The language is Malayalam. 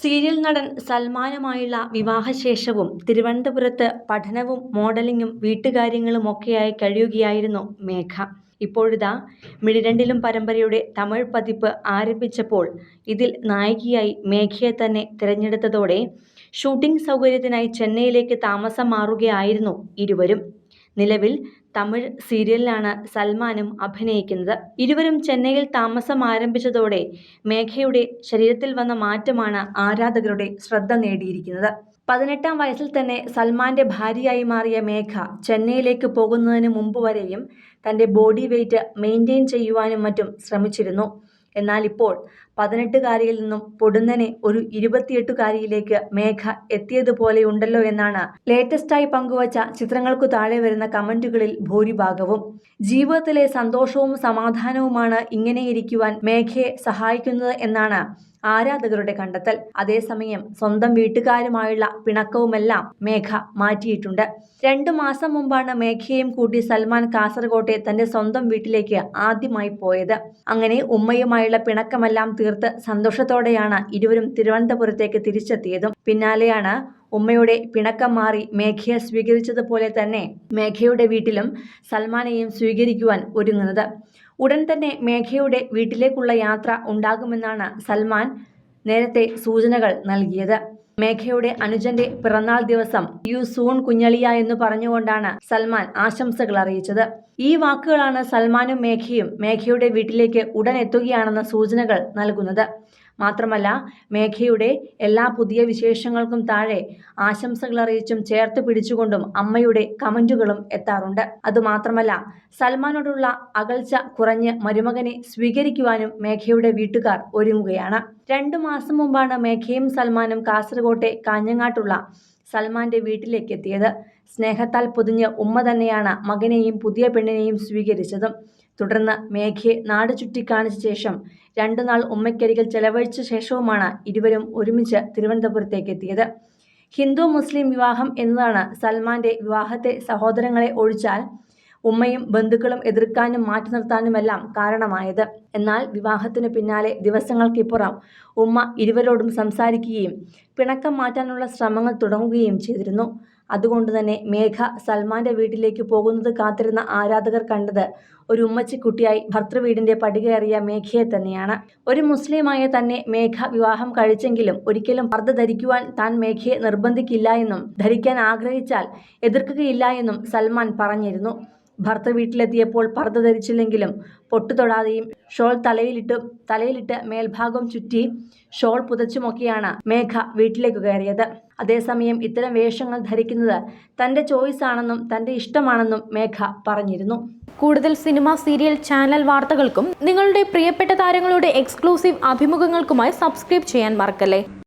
സീരിയൽ നടൻ സൽമാനുമായുള്ള വിവാഹശേഷവും തിരുവനന്തപുരത്ത് പഠനവും മോഡലിംഗും വീട്ടുകാര്യങ്ങളുമൊക്കെയായി കഴിയുകയായിരുന്നു മേഘ. ഇപ്പോഴിതാ മിഴിരണ്ടിലും പരമ്പരയുടെ തമിഴ് പതിപ്പ് ആരംഭിച്ചപ്പോൾ ഇതിൽ നായികയായി മേഘയെ തന്നെ തിരഞ്ഞെടുത്തതോടെ ഷൂട്ടിംഗ് സൗകര്യത്തിനായി ചെന്നൈയിലേക്ക് താമസം മാറുകയായിരുന്നു ഇരുവരും. നിലവിൽ തമിഴ് സീരിയലിലാണ് സൽമാനും അഭിനയിക്കുന്നത്. ഇരുവരും ചെന്നൈയിൽ താമസം ആരംഭിച്ചതോടെ മേഘയുടെ ശരീരത്തിൽ വന്ന മാറ്റമാണ് ആരാധകരുടെ ശ്രദ്ധ നേടിയിരിക്കുന്നത്. പതിനെട്ടാം വയസ്സിൽ തന്നെ സൽമാന്റെ ഭാര്യയായി മാറിയ മേഘ ചെന്നൈയിലേക്ക് പോകുന്നതിന് മുമ്പ് വരെയും തന്റെ ബോഡി വെയ്റ്റ് മെയിന്റെയിൻ ചെയ്യുവാനും മറ്റും ശ്രമിച്ചിരുന്നു. എന്നാൽ ഇപ്പോൾ പതിനെട്ടുകാരിയിൽ നിന്നും പൊടുന്നനെ ഒരു ഇരുപത്തിയെട്ടുകാരിയിലേക്ക് മേഘ എത്തിയതുപോലെയുണ്ടല്ലോ എന്നാണ് ലേറ്റസ്റ്റായി പങ്കുവച്ച ചിത്രങ്ങൾക്കു താഴെ വരുന്ന കമന്റുകളിൽ ഭൂരിഭാഗവും. ജീവിതത്തിലെ സന്തോഷവും സമാധാനവുമാണ് ഇങ്ങനെയിരിക്കുവാൻ മേഘയെ സഹായിക്കുന്നത് എന്നാണ് ആരാധകരുടെ കണ്ടെത്തൽ. അതേസമയം സ്വന്തം വീട്ടുകാരുമായുള്ള പിണക്കവുമെല്ലാം മേഘ മാറ്റിയിട്ടുണ്ട്. രണ്ടു മാസം മുമ്പാണ് മേഘയെയും കൂട്ടി സൽമാൻ കാസർകോട്ടെ തന്റെ സ്വന്തം വീട്ടിലേക്ക് ആദ്യമായി പോയത്. അങ്ങനെ ഉമ്മയുമായുള്ള പിണക്കമെല്ലാം തീർത്ത് സന്തോഷത്തോടെയാണ് ഇരുവരും തിരുവനന്തപുരത്തേക്ക് തിരിച്ചെത്തിയതും. പിന്നാലെയാണ് ഉമ്മയുടെ പിണക്കം മാറി മേഘയെ സ്വീകരിച്ചതുപോലെ തന്നെ മേഘയുടെ വീട്ടിലും സൽമാനെയും സ്വീകരിക്കുവാൻ ഒരുങ്ങുന്നത്. ഉടൻ തന്നെ മേഘയുടെ വീട്ടിലേക്കുള്ള യാത്ര ഉണ്ടാകുമെന്നാണ് സൽമാൻ നേരത്തെ സൂചനകൾ നൽകിയത്. മേഘയുടെ അനുജന്റെ പിറന്നാൾ ദിവസം യു സൂൺ കുഞ്ഞളിയ എന്ന് പറഞ്ഞുകൊണ്ടാണ് സൽമാൻ ആശംസകൾ അറിയിച്ചത്. ഈ വാക്കുകളാണ് സൽമാനും മേഘയും മേഘയുടെ വീട്ടിലേക്ക് ഉടൻ എത്തുകയാണെന്ന സൂചനകൾ നൽകുന്നത്. മാത്രമല്ല മേഘയുടെ എല്ലാ പുതിയ വിശേഷങ്ങൾക്കും താഴെ ആശംസകൾ അറിയിച്ചും ചേർത്ത് പിടിച്ചുകൊണ്ടും അമ്മയുടെ കമന്റുകളും എത്താറുണ്ട്. അതുമാത്രമല്ല സൽമാനോടുള്ള അകൽച്ച കുറഞ്ഞ് മരുമകനെ സ്വീകരിക്കുവാനും മേഘയുടെ വീട്ടുകാർ ഒരുങ്ങുകയാണ്. രണ്ടു മാസം മുമ്പാണ് മേഘയും സൽമാനും കാസർകോട്ടെ കാഞ്ഞങ്ങാട്ടുള്ള സൽമാന്റെ വീട്ടിലേക്ക് എത്തിയത് സ്നേഹത്താൽ പൊതിഞ്ഞ് ഉമ്മ തന്നെയാണ് മകനെയും പുതിയ പെണ്ണിനെയും സ്വീകരിച്ചതും. തുടർന്ന് മേഘയെ നാട് ചുറ്റിക്കാണിച്ച ശേഷം രണ്ടു നാൾ ഉമ്മയ്ക്കരികിൽ ചെലവഴിച്ച ശേഷവുമാണ് ഇരുവരും ഒരുമിച്ച് തിരുവനന്തപുരത്തേക്ക് എത്തിയത് ഹിന്ദു മുസ്ലിം വിവാഹം എന്നതാണ് സൽമാന്റെ വിവാഹത്തെ സഹോദരങ്ങളെ ഒഴിച്ചാൽ ഉമ്മയും ബന്ധുക്കളും എതിർക്കാനും മാറ്റി നിർത്താനുമെല്ലാം കാരണമായത്. എന്നാൽ വിവാഹത്തിന് പിന്നാലെ ദിവസങ്ങൾക്കിപ്പുറം ഉമ്മ ഇരുവരോടും സംസാരിക്കുകയും പിണക്കം മാറ്റാനുള്ള ശ്രമങ്ങൾ തുടങ്ങുകയും ചെയ്തിരുന്നു. അതുകൊണ്ട് തന്നെ മേഘ സൽമാന്റെ വീട്ടിലേക്ക് പോകുന്നത് കാത്തിരുന്ന ആരാധകർ കണ്ടത് ഒരു ഉമ്മച്ചിക്കുട്ടിയായി ഭർത്തൃവീടിന്റെ പടികയറിയ മേഘയെ തന്നെയാണ്. ഒരു മുസ്ലിമായ തന്നെ മേഘ വിവാഹം കഴിച്ചെങ്കിലും ഒരിക്കലും പർദ്ദ ധരിക്കുവാൻ താൻ മേഘയെ നിർബന്ധിക്കില്ല എന്നും ധരിക്കാൻ ആഗ്രഹിച്ചാൽ എതിർക്കുകയില്ല എന്നും സൽമാൻ പറഞ്ഞിരുന്നു. ഭർത്തൃ വീട്ടിലെത്തിയപ്പോൾ പർദ്ദ ധരിച്ചില്ലെങ്കിലും പൊട്ടുതൊടാതെയും ഷോൾ തലയിലിട്ട് തലയിലിട്ട് മേൽഭാഗം ചുറ്റി ഷോൾ പുതച്ചുമൊക്കെയാണ് മേഘ വീട്ടിലേക്ക് കയറിയത്. അതേസമയം ഇത്തരം വേഷങ്ങൾ ധരിക്കുന്നത് തന്റെ ചോയ്സ് ആണെന്നും തന്റെ ഇഷ്ടമാണെന്നും മേഘ പറഞ്ഞിരുന്നു. കൂടുതൽ സിനിമ സീരിയൽ ചാനൽ വാർത്തകൾക്കും നിങ്ങളുടെ പ്രിയപ്പെട്ട താരങ്ങളുടെ എക്സ്ക്ലൂസീവ് അഭിമുഖങ്ങൾക്കുമായി സബ്സ്ക്രൈബ് ചെയ്യാൻ മറക്കല്ലേ?